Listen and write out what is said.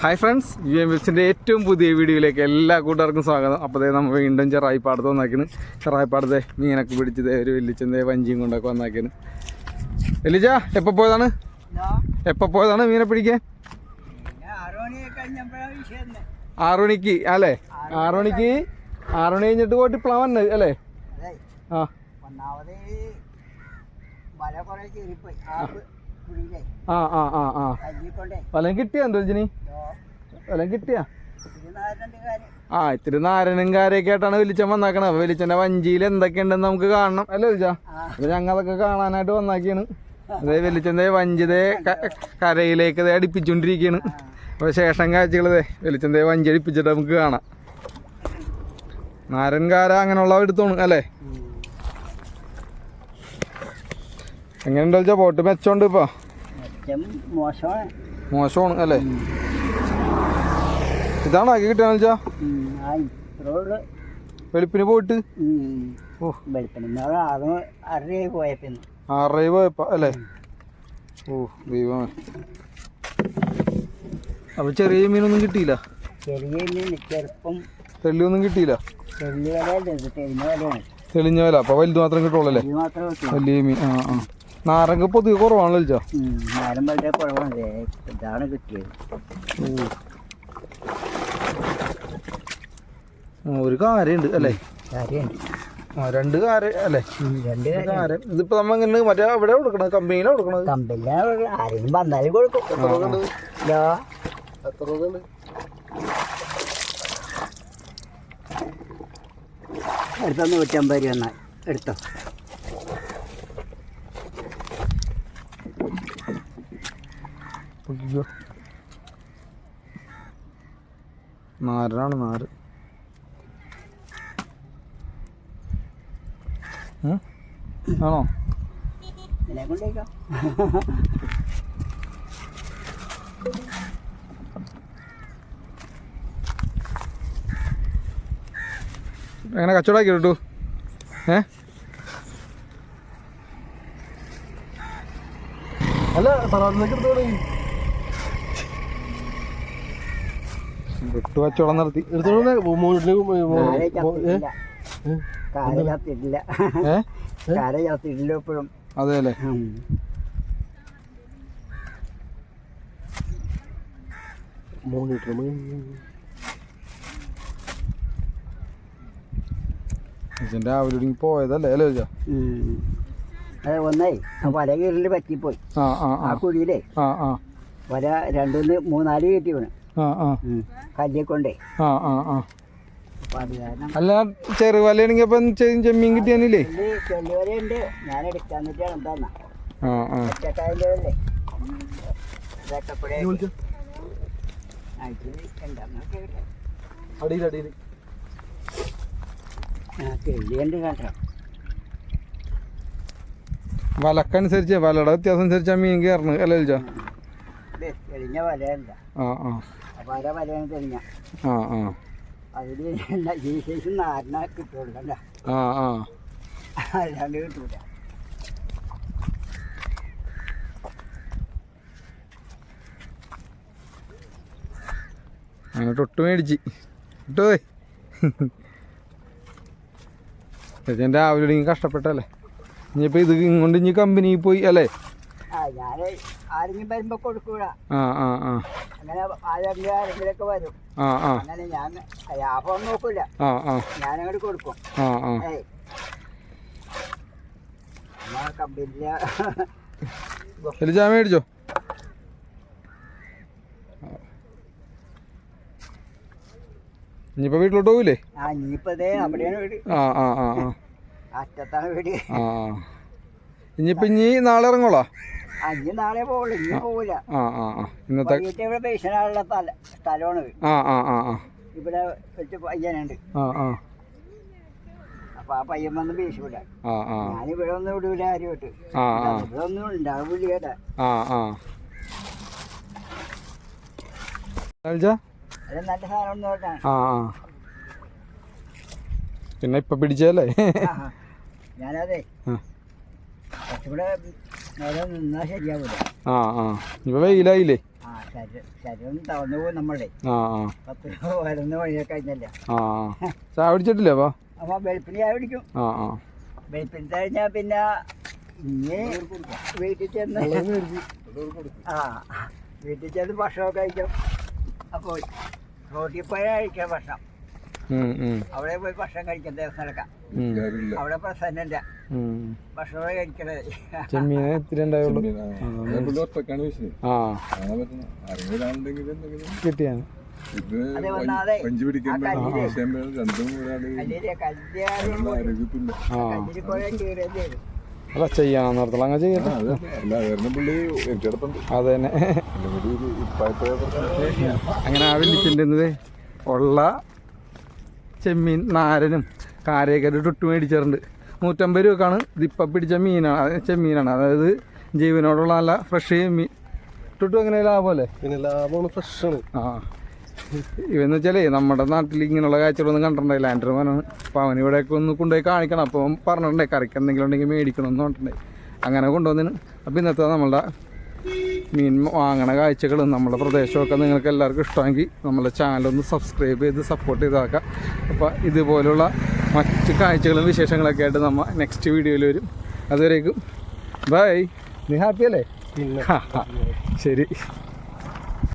Hi friends U M എസിന്റെ ഏറ്റവും പുതിയ വീഡിയോയിലേക്ക് എല്ലാ കൂട്ടുകാർക്കും സ്വാഗതം. അപ്പോൾ ദേ നമ്മൾ വീണ്ടും ചെറായിപ്പാടത്ത് വന്നാക്കിന് ചെറായിപ്പാടത്തെ മീനൊക്കെ പിടിച്ചത് ഒരു വെല്ലിച്ചന്തേ വഞ്ചിയും കൊണ്ടൊക്കെ വന്നാക്കിന് വെല്ലിച്ച എപ്പോൾ പോയതാണ്? എപ്പോൾ പോയതാണ് മീനെ പിടിക്കാൻ? ആറു മണിക്ക് അല്ലേ? ആറു മണിക്ക് ആറു മണി കഴിഞ്ഞിട്ട് പോയിട്ട് പ്ലാൻ വന്നത് അല്ലേ? ആ. ആ ആ ആ ആ. വല്ലതും കിട്ടിയാ ആ ഇത്തിരി നാരനും കാര്യൊക്കെ ആയിട്ടാണ് വെളിച്ചം വന്നാക്കണത്. അപ്പൊ വെളിച്ചന്റെ വഞ്ചിയിൽ എന്തൊക്കെയുണ്ടെന്ന് നമുക്ക് കാണണം. അല്ലേ വിളിച്ച അപ്പൊ ഞങ്ങളൊക്കെ കാണാനായിട്ട് വന്നാക്കിയാണ് അതേ വെളിച്ചന്റെ വഞ്ചിതേ കരയിലേക്ക് ദേ അടുപ്പിച്ചുകൊണ്ടിരിക്കുകയാണ് അപ്പൊ ശേഷം കാഴ്ചകളതേ വെളിച്ചന്റെ വഞ്ചി അടുപ്പിച്ചിട്ട് നമുക്ക് കാണാം. നാരൻകാര അങ്ങനെയുള്ള എടുത്തോണ് അല്ലേ? എങ്ങനെയുണ്ട് മെച്ചോണ്ട് മെച്ചമുണ്ട് ഇപ്പൊ? മോശമാണ്. അല്ലേ? ഇതാണോ ആക്കി കിട്ടാന്ന് വെച്ചാ വെളുപ്പിന് പോയിട്ട്? ആറര പോയപ്പോ അല്ലേ? ഓ ദൈവമേ. അപ്പൊ ചെറിയ മീനൊന്നും കിട്ടിയില്ല? ചെറിയ മീൻ ചെറുപ്പം. തെള്ളിയൊന്നും കിട്ടിയില്ല? തെളിഞ്ഞ വില. അപ്പൊ വലുത് മാത്രം കിട്ടുള്ളൂ അല്ലേ? വലിയ മീൻ ആ ആ. നാരങ്ങ പൊതുവെ കുറവാണല്ലോ ചോദിച്ചാ ഉം, നേരം വളരെ കുറവാണ്. ഇതാണ് കിട്ടിയത്. ഒരു കാര്യമുണ്ട് അല്ലേ? കാര്യമുണ്ട് രണ്ട് കാര അല്ലേ? രണ്ട് ഒരു ഇതിപ്പോ നമ്മ എങ്ങനെ മറ്റേ അവിടെ കൊടുക്കണത്? കമ്പനിയിലാണ് കൊടുക്കണത്. ആരെങ്കിലും വന്നാലും കൊടുക്കും. എത്ര എടുത്തോ നൂറ്റമ്പത് രൂപ എന്നാൽ എടുത്തോ. അയ്യോ. നാരനാണ് നാര്. ആണോ? എങ്ങനെ കച്ചവടമാക്കി കിട്ടു? ഏ? അല്ല തറവാട്ടിലേക്ക് എടുത്തോളൂ വിട്ടു കച്ചവടം നടത്തി. എടുത്തോളൂ മൂന്നിലേക്ക് കാര ചത്തിട്ടില്ല. കാര ചത്തിട്ടില്ല. ഏ? കാര ചത്തിട്ടില്ല എപ്പോഴും അതെ അല്ലേ? ഇതിന്റെ ഒടുങ്ങി പോയതല്ലേ അല്ലേ ചോദിച്ചാ. അതെ ഒന്നേ ആ വല കീറിൽ പറ്റിപ്പോയി. ആ ആ ആ. ആ കുഴിയിലേ. വല രണ്ടുമൂന്ന് മൂന്നാൽ കയറ്റി വീണ്. കല്ലിയെ കൊണ്ടേ ആ ആ ആ. അല്ല ചെറുവലയാണെങ്കിൽ അപ്പം ചെമ്മീൻ കിട്ടിയാനില്ലേ? ചെല്ലി ചെല്ലി വലയുണ്ട് ഞാൻ എടുക്കാൻ വേണ്ടിയാണ് എന്താന്നാ ആ ആ. അടിയിൽ അടിയിൽ. വലക്കനുസരിച്ച് വലയുടെ വ്യത്യാസം അനുസരിച്ചാ മീൻ കയറണത്. അല്ലേ തെളിഞ്ഞ വലയല്ല. അര വലയാണ് തെളിഞ്ഞ. അതിൽ ഈ സൈസ് നാരന കിട്ടുള്ളൂ കണ്ട അല്ലാണ്ട് കിട്ടൂല. അങ്ങനെ തൊട്ട് മേടിച്ച്. ഇട്ടോ ഞാൻ രാവിലെ കഷ്ടപ്പെട്ടല്ലേ? ഇനിയിപ്പോൾ ഇത് ഇങ്ങോട്ട് ഇനി കമ്പനിയിൽ പോയി അല്ലേ? ആരെങ്കിലും വരുമ്പോ കൊടുക്കൂല അങ്ങനെ ആരെങ്കിലും ആരെങ്കിലൊക്കെ വരും. അങ്ങനെ ഞാൻ ലാഭം നോക്കൂല. ഞാനങ്ങോട്ട് കൊടുക്കും. കമ്പനിയിലെ ചായ മേടിച്ചോ? ഇനിയിപ്പോ വീട്ടിലോട്ട് പോകില്ലേ ആ ഇനിയിപ്പോ വീട്. ആ ആ ആ അറ്റത്താണ് വീട്. ആ ഇനി നാളെ ഇറങ്ങോളാ ആ ഇനി നാളെ പോവുള്ളൂ ഇനി പോവില്ല ആ ആ ആ. ഇന്നത്തെ ഇവിടെ സ്ഥലമാണ് ആ ആ ആ ആ. ഇവിടെ വെച്ച് പയ്യനുണ്ട്. ആ ആ. അപ്പൊ ആ പയ്യൻ വന്ന് ഒന്നും വിടൂല ഇവിടെ ഒന്നും ഉണ്ടാവില്ല കേട്ടാ നല്ല സാധനം ആ ആ. പിന്നെ ഇപ്പൊ പിടിച്ചല്ലേ ഞാനതെ. കുറച്ചുകൂടെ ആ ആ. ഇപ്പൊ വെയിലായില്ലേ? ആ ശരീരം ശരീരം തളർന്നു പോകും നമ്മളെ. ആ ആ. പത്ത് വരുന്ന വഴിയൊക്കെ കഴിഞ്ഞല്ലേ? ആ ആ. ചായ പിടിച്ചിട്ടില്ലേ അപ്പൊ? അപ്പൊ വെളുപ്പിന് ചായ പിടിക്കും ആ ആ. വെളുപ്പിന് കഴിഞ്ഞാൽ പിന്നെ ഇനി വീട്ടിൽ ചെന്ന് ആ വീട്ടിൽ ചെന്ന് ഭക്ഷണമൊക്കെ കഴിക്കും. അപ്പോൾ റോട്ടിൽ കഴിക്കാം ഭക്ഷണം. അവിടെ പോയി ഭക്ഷണം കഴിക്കാം ദിവസങ്ങളൊക്കെ ഉം, അവിടെ പ്രസന്നല്ല ഉം. ഭക്ഷണം കഴിക്കണത്. ചെമ്മീനെ. ഇത്തിരി ഉണ്ടായുള്ളൂ ആ. കിട്ടിയാണ് അല്ല അങ്ങനെ ചെയ്യട്ടെ. അതെ. തന്നെ. ആ വിളിച്ചിട്ടുണ്ടെന്നത് ഉള്ള ചെമ്മീൻ നാരനും കാരയൊക്കെ ഒരു ടുട്ട് മേടിച്ചിട്ടുണ്ട് നൂറ്റമ്പത് രൂപക്കാണ്. ഇതിപ്പം പിടിച്ച മീനാണ് ചെമ്മീനാണ്. അതായത് ജീവനോടുള്ള നല്ല ഫ്രഷ് ചെമ്മീൻ ടുട്ടു എങ്ങനെ ലാഭമല്ലേ പിന്നെ ലാഭമാണ് ഫ്രഷാണ് ആ. ഇവന്ന് വെച്ചാലേ നമ്മുടെ നാട്ടിൽ ഇങ്ങനെയുള്ള കാഴ്ചകളൊന്നും കണ്ടിട്ടുണ്ടായി ലാൻഡർ മോനാണ്. അപ്പോൾ അവൻ ഇവിടെയൊക്കെ ഒന്ന് കൊണ്ടുപോയി കാണിക്കണം. അപ്പോൾ പറഞ്ഞിട്ടുണ്ടായി കറിക്ക് എന്തെങ്കിലും ഉണ്ടെങ്കിൽ മേടിക്കണം എന്ന് പറഞ്ഞിട്ടുണ്ടായി. അങ്ങനെ കൊണ്ടുവന്നിന്. അപ്പോൾ ഇന്നത്തെ നമ്മളുടെ മീൻ വാങ്ങണ കാഴ്ചകളും നമ്മുടെ പ്രദേശമൊക്കെ നിങ്ങൾക്ക് എല്ലാവർക്കും ഇഷ്ടമെങ്കിൽ നമ്മളെ ചാനലൊന്ന് സബ്സ്ക്രൈബ് ചെയ്ത് സപ്പോർട്ട് ചെയ്താക്കാം. അപ്പോൾ ഇതുപോലുള്ള മറ്റ് കാഴ്ചകളും വിശേഷങ്ങളൊക്കെ ആയിട്ട് നമ്മൾ നെക്സ്റ്റ് വീഡിയോയിൽ വരും. അതുവരേക്കും ബൈ നീ ഹാപ്പിയല്ലേ പിന്നെ. ശരി.